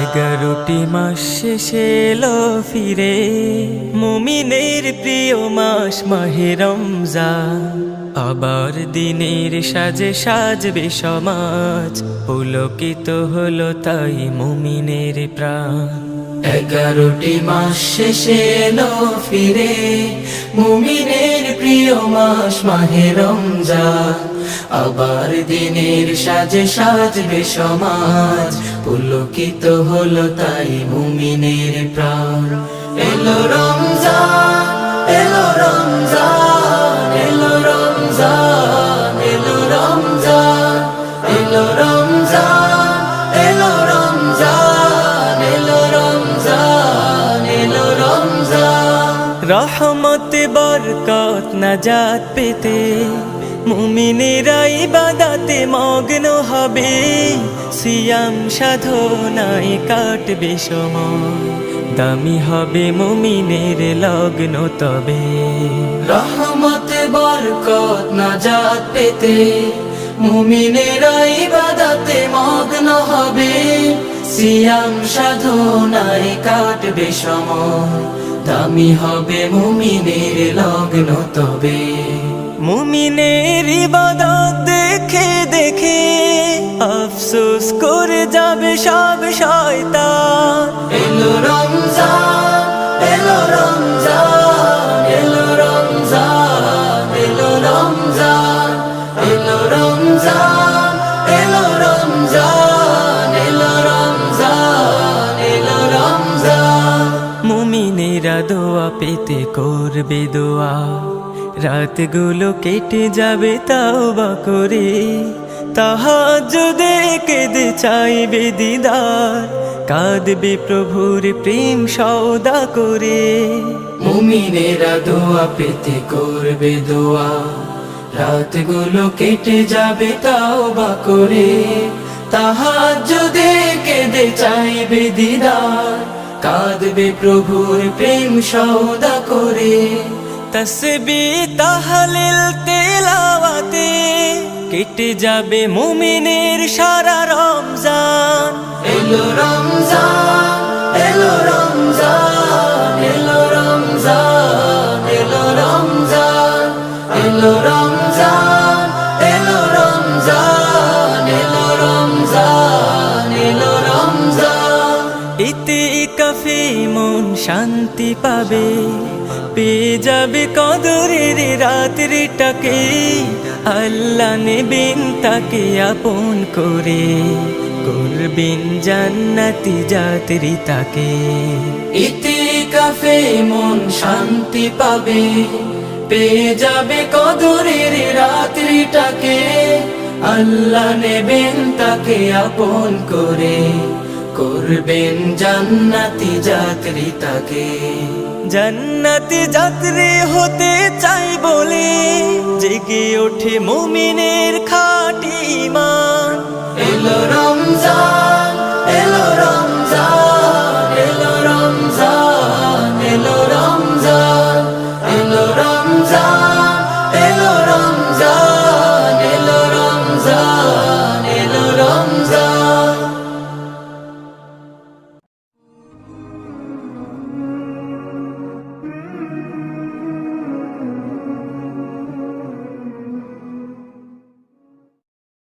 এগারোটি মাস শেষে এলো ফিরে মুমিনের প্রিয় মাস মাহে রমজান আবার দিনের সাজে সাজবে সমাজ পুলকিত হলো তাই মুমিনের প্রাণ এগারোটি মাস শেষে এলো ফিরে। মুমিনের প্রিয় মাস মাহে রমজান। আবার দিনের সাজে সাজবে সমাজ। পুলকিত হলো তাই মুমিনের প্রাণ। এলো রমজান। রহমত, বরকত, নাজাত পেতে। মুমিনেরা ইবাদাতে মগ্ন হবে। সিয়াম সাধনায় কাটবে সময়। দামি হবে মুমিনের লগ্ন তবে। রহমত, বরকত, নাজাত পেতে। মুমিনেরা ইবাদাতে মগ্ন হবে। সিয়াম সাধনায় কাটবে সময়। দামি হবে মুমিনের লগ্ন তবে। মুমিনের ইবাদত দেখে দেখে আফসোস করে যাবে সব শয়তান। এলো রমজান এলো রমজান। পেতে করবে দোয়া। রাতগুলো কেটে যাবে তাও বা করে তাহাজ কেঁদে চাইবে দিদার। কাঁদবে প্রভুর প্রেম সৌদা করে। মুমিনেরা দোয়া পেতে করবে দোয়া। রাতগুলো কেটে যাবে তাও বা করে তাহাজ কেঁদে চাইবে দিদার। কাঁদবে প্রভুর প্রেম সৌদা করে। তসবি তাহলিল তেলাওয়াতে কেটে যাবে মুমিনের সারা রমজান। এলো রমজান এলো রমজান এলো রমজান এলো রমজান এলো রমজান এলো রমজান এলো রমজান এলো রমজান। ইতি কাফে মন শান্তি পাবে। পেয়ে যাবে কদরের রাত্রিটাকে। আল্লাহ নেবেন তাকে আপন করে। করবেন জান্নাতি যাত্রী তাকে। ইতি কাফে মন শান্তি পাবে। পেয়ে যাবে কদরের রাত্রিটাকে। আল্লাহ নেবেন তাকে আপন করে। করবেন জান্নাতি যাত্রী তাকে জান্নাতি যাত্রী হতে চাই বলে জেগে ওঠে মুমিনের খাটি রমজান